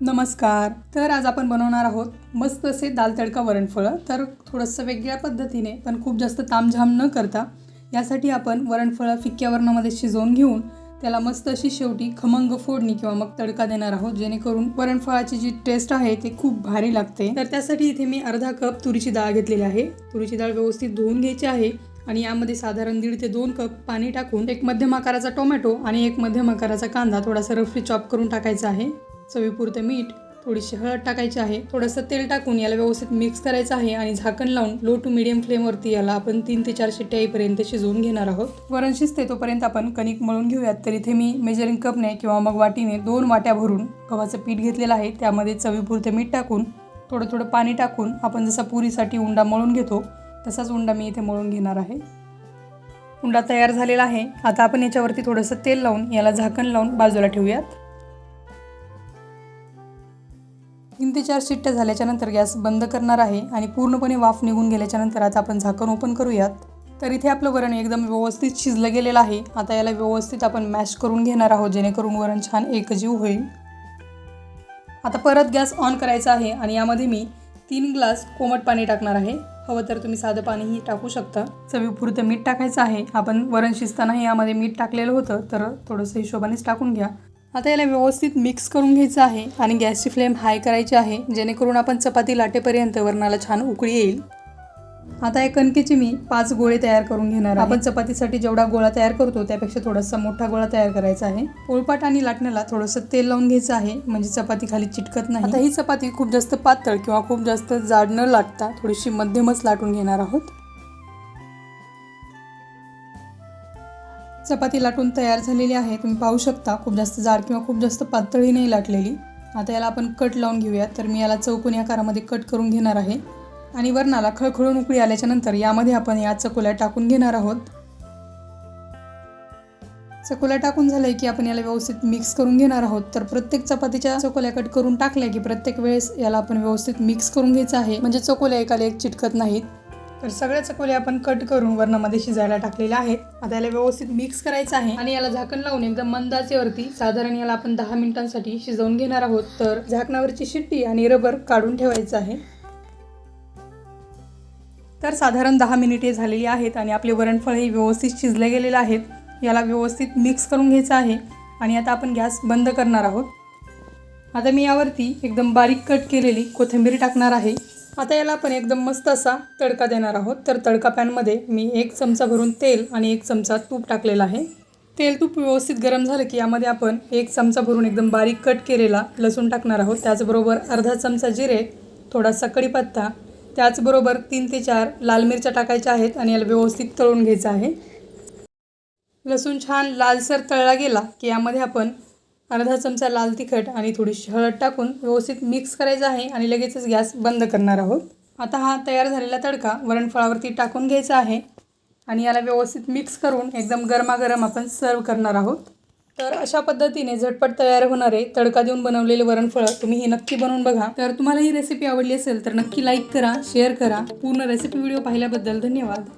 नमस्कार. तर आज आपण बनवणार आहोत मस्त असे दाल तडका वरणफळं. तर थोडंसं वेगळ्या पद्धतीने पण खूप जास्त तामझाम न करता यासाठी आपण वरणफळं फिक्क्या वरणामध्ये शिजवून घेऊन त्याला मस्त अशी शेवटी खमंग फोडणी किंवा मग तडका देणार आहोत जेणेकरून वरणफळाची जी टेस्ट आहे ती खूप भारी लागते. तर त्यासाठी इथे मी अर्धा कप तुरीची डाळ घेतलेली आहे. तुरीची डाळ व्यवस्थित धुवून घ्यायची आहे आणि यामध्ये साधारण दीड ते दोन कप पाणी टाकून एक मध्यम आकाराचा टोमॅटो आणि एक मध्यम आकाराचा कांदा थोडासा रफली चॉप करून टाकायचा आहे. चवीपुरतं मीठ थोडीशी हळद टाकायची आहे. थोडंसं तेल टाकून याला व्यवस्थित मिक्स करायचं आहे आणि झाकण लावून लो टू मिडियम फ्लेमवरती याला आपण तीन ते चार शिट्ट्या येईपर्यंत शिजवून घेणार आहोत. वरण शिजते तोपर्यंत आपण कणिक मळून घेऊयात. तर इथे मी मेजरिंग कपने किंवा मग वाटीने दोन वाट्या भरून गव्हाचं पीठ घेतलेलं आहे. त्यामध्ये चवीपुरतं मीठ टाकून थोडं थोडं पाणी टाकून आपण जसा पुरीसाठी उंडा मळून घेतो तसाच उंडा मी इथे मळून घेणार आहे. उंडा तयार झालेला आहे. आता आपण याच्यावरती थोडंसं तेल लावून याला झाकण लावून बाजूला ठेवूयात. तीन ते चार शिट्ट्या झाल्याच्यानंतर गॅस बंद करणार आहे आणि पूर्णपणे वाफ निघून गेल्याच्यानंतर आता आपण झाकण ओपन करूयात. तर इथे आपलं वरण एकदम व्यवस्थित शिजलं गेलेलं आहे. आता याला व्यवस्थित आपण मॅश करून घेणार आहोत जेणेकरून वरण छान एकजीव होईल. आता परत गॅस ऑन करायचा आहे आणि यामध्ये मी तीन ग्लास कोमट पाणी टाकणार आहे. हवं तर तुम्ही साधं पाणीही टाकू शकता. चवीपुरतं मीठ टाकायचं आहे. आपण वरण शिजतानाही यामध्ये मीठ टाकलेलं होतं तर थोडंसं हिशोबानेच टाकून घ्या. आता याला व्यवस्थित मिक्स करून घ्यायचं आहे आणि गॅसची फ्लेम हाय करायची आहे जेणेकरून आपण चपाती लाटेपर्यंत वरणाला छान उकळी येईल. आता या कणकेचे मी पाच गोळे तयार करून घेणार आपण चपातीसाठी जेवढा गोळा तयार करतो त्यापेक्षा थोडासा मोठा गोळा तयार करायचा आहे. पोळपाट आणि लाटण्याला थोडंसं तेल लावून घ्यायचं आहे म्हणजे चपाती खाली चिटकत नाही. आता ही चपाती खूप जास्त पातळ किंवा खूप जास्त जाड न लाटता थोडीशी मध्यमच लाटून घेणार आहोत. चपाती लाटून तयार झालेली आहे. तुम्ही पाहू शकता खूप जास्त जाड किंवा खूप जास्त पातळी नाही लाटलेली. आता याला आपण कट लावून घेऊया तर मी याला चौकोनी आकारामध्ये कट करून घेणार आहे. आणि वरणाला खळखळून उकळी आल्याच्यानंतर यामध्ये आपण या चकोल्या टाकून घेणार आहोत. चकोल्या टाकून झालंय की आपण याला व्यवस्थित मिक्स करून घेणार आहोत. तर प्रत्येक चपातीच्या चकोल्या कट करून टाकल्या की प्रत्येक वेळेस याला आपण व्यवस्थित मिक्स करून घ्यायचं आहे. म्हणजे चकोल्या एकाला एक चिटकत नाहीत. तर सगळ्या चकोल्या आपण कट करून वरणामध्ये शिजायला टाकलेल्या आहेत. आता याला व्यवस्थित मिक्स करायचं आहे. आणि याला झाकण लावून एकदम मंदाचेवरती साधारण याला आपण दहा मिनिटांसाठी शिजवून घेणार आहोत. तर झाकणावरची शिट्टी आणि रबर काढून ठेवायचं आहे. तर साधारण दहा मिनिटे झालेली आहेत आणि आपले वरणफळही व्यवस्थित शिजले गेलेले आहेत. याला व्यवस्थित मिक्स करून घ्यायचं आहे आणि आता आपण गॅस बंद करणार आहोत. आता मी यावरती एकदम बारीक कट केलेली कोथिंबीर टाकणार आहे. आता याला आपण एकदम मस्त असा तडका देणार आहोत. तर तडका पॅनमध्ये मी एक चमचा भरून तेल आणि एक चमचा तूप टाकलेला आहे. तेल तूप व्यवस्थित गरम झालं की यामध्ये आपण एक चमचा भरून एकदम बारीक कट केलेला लसूण टाकणार आहोत. त्याचबरोबर अर्धा चमचा जिरे थोडासा कढीपत्ता त्याचबरोबर तीन ते चार लाल मिरच्या टाकायच्या आहेत आणि याला व्यवस्थित तळून घ्यायचं आहे. लसूण छान लालसर तळला गेला की यामध्ये आपण अर्धा चमचा लाल तिखट आणि थोडीशी हळद टाकून व्यवस्थित मिक्स करायचं आहे आणि लगेचच गॅस बंद करणार आहोत. आता हा तयार झालेला तडका वरणफळावरती टाकून घ्यायचा आहे आणि याला व्यवस्थित मिक्स करून एकदम गरमागरम आपण सर्व करणार आहोत. तर अशा पद्धतीने झटपट तयार होणारे तडका देऊन बनवलेले वरणफळं तुम्ही हे नक्की बनवून बघा. तर तुम्हाला ही रेसिपी आवडली असेल तर नक्की लाईक करा शेअर करा. पूर्ण रेसिपी व्हिडिओ पाहिल्याबद्दल धन्यवाद.